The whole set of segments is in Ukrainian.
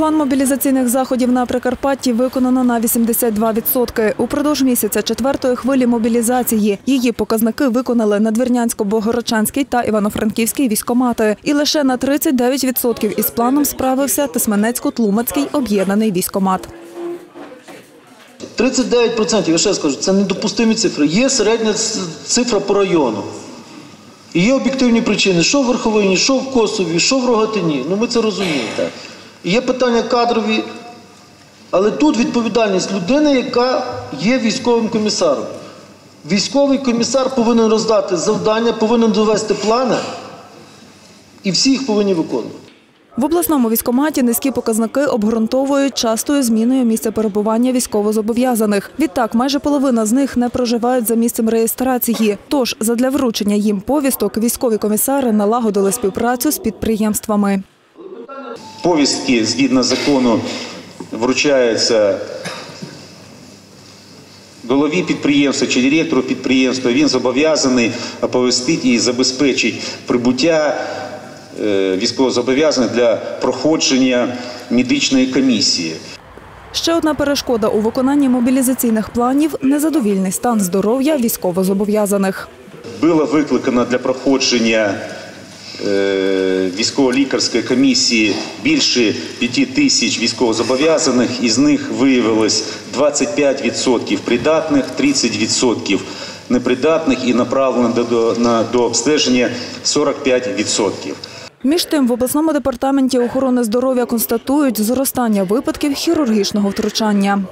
План мобілізаційних заходів на Прикарпатті виконано на 82%. Упродовж місяця четвертої хвилі мобілізації її показники виконали Надвірнянсько-Богородчанський та Івано-Франківський військомати. І лише на 39% із планом справився Тисменецько-Тлумацький об'єднаний військомат. 39%, я ще скажу, це недопустимі цифри. Є середня цифра по району. І є об'єктивні причини, що в Верховині, що в Косові, що в Рогатині. Ну ми це розуміємо. Є питання кадрові, але тут відповідальність людини, яка є військовим комісаром. Військовий комісар повинен роздати завдання, повинен довести плани, і всі їх повинні виконувати. В обласному військоматі низькі показники обґрунтовують частою зміною місця перебування військовозобов'язаних. Відтак, майже половина з них не проживають за місцем реєстрації. Тож, задля вручення їм повісток, військові комісари налагодили співпрацю з підприємствами. Повістки згідно закону вручаються голові підприємства чи директору підприємства. Він зобов'язаний оповістити і забезпечити прибуття е, військовозобов'язаних для проходження медичної комісії. Ще одна перешкода у виконанні мобілізаційних планів незадовільний стан здоров'я військовозобов'язаних. Було викликано для проходження військово-лікарської комісії більше 5 тисяч військовозобов'язаних, із них виявилось 25% придатних, 30% непридатних і направлено до, на, до обстеження 45%. Між тим, в обласному департаменті охорони здоров'я констатують зростання випадків хірургічного втручання.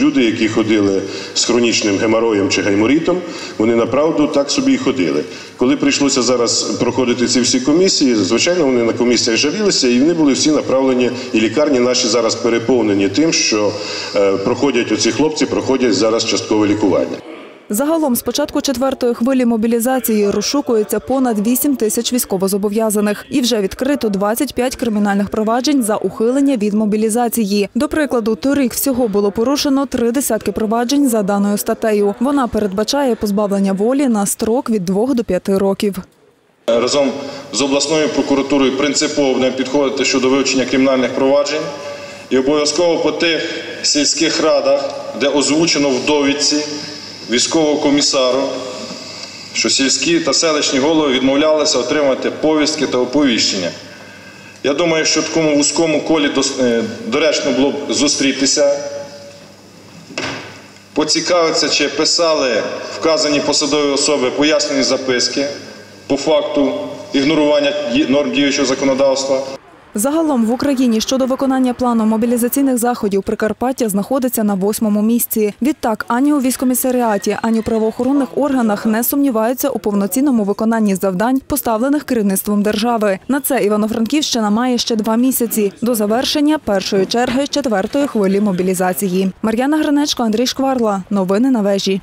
Люди, які ходили з хронічним геморроєм чи гайморітом, вони направду так собі і ходили. Коли прийшлося зараз проходити ці всі комісії, звичайно, вони на комісіях жалілися, і вони були всі направлені, і лікарні наші зараз переповнені тим, що е, проходять оці хлопці, проходять зараз часткове лікування. Загалом з початку четвертої хвилі мобілізації розшукується понад 8 тисяч військовозобов'язаних. І вже відкрито 25 кримінальних проваджень за ухилення від мобілізації. До прикладу, торік всього було порушено три десятки проваджень за даною статтею. Вона передбачає позбавлення волі на строк від 2 до 5 років. Разом з обласною прокуратурою принципово будемо підходити щодо вивчення кримінальних проваджень і обов'язково по тих сільських радах, де озвучено в довідці військового комісару, що сільські та селищні голови відмовлялися отримати повістки та оповіщення. Я думаю, що такому вузькому колі е, доречно було б зустрітися, поцікавитися, чи писали вказані посадові особи пояснені записки по факту ігнорування норм діючого законодавства. Загалом в Україні щодо виконання плану мобілізаційних заходів Прикарпаття знаходиться на восьмому місці. Відтак ані у військомісаріаті, ані у правоохоронних органах не сумніваються у повноцінному виконанні завдань, поставлених керівництвом держави. На це Івано-Франківщина має ще два місяці до завершення першої черги четвертої хвилі мобілізації. Мар'яна Гринечко, Андрій Шкварла. Новини на вежі.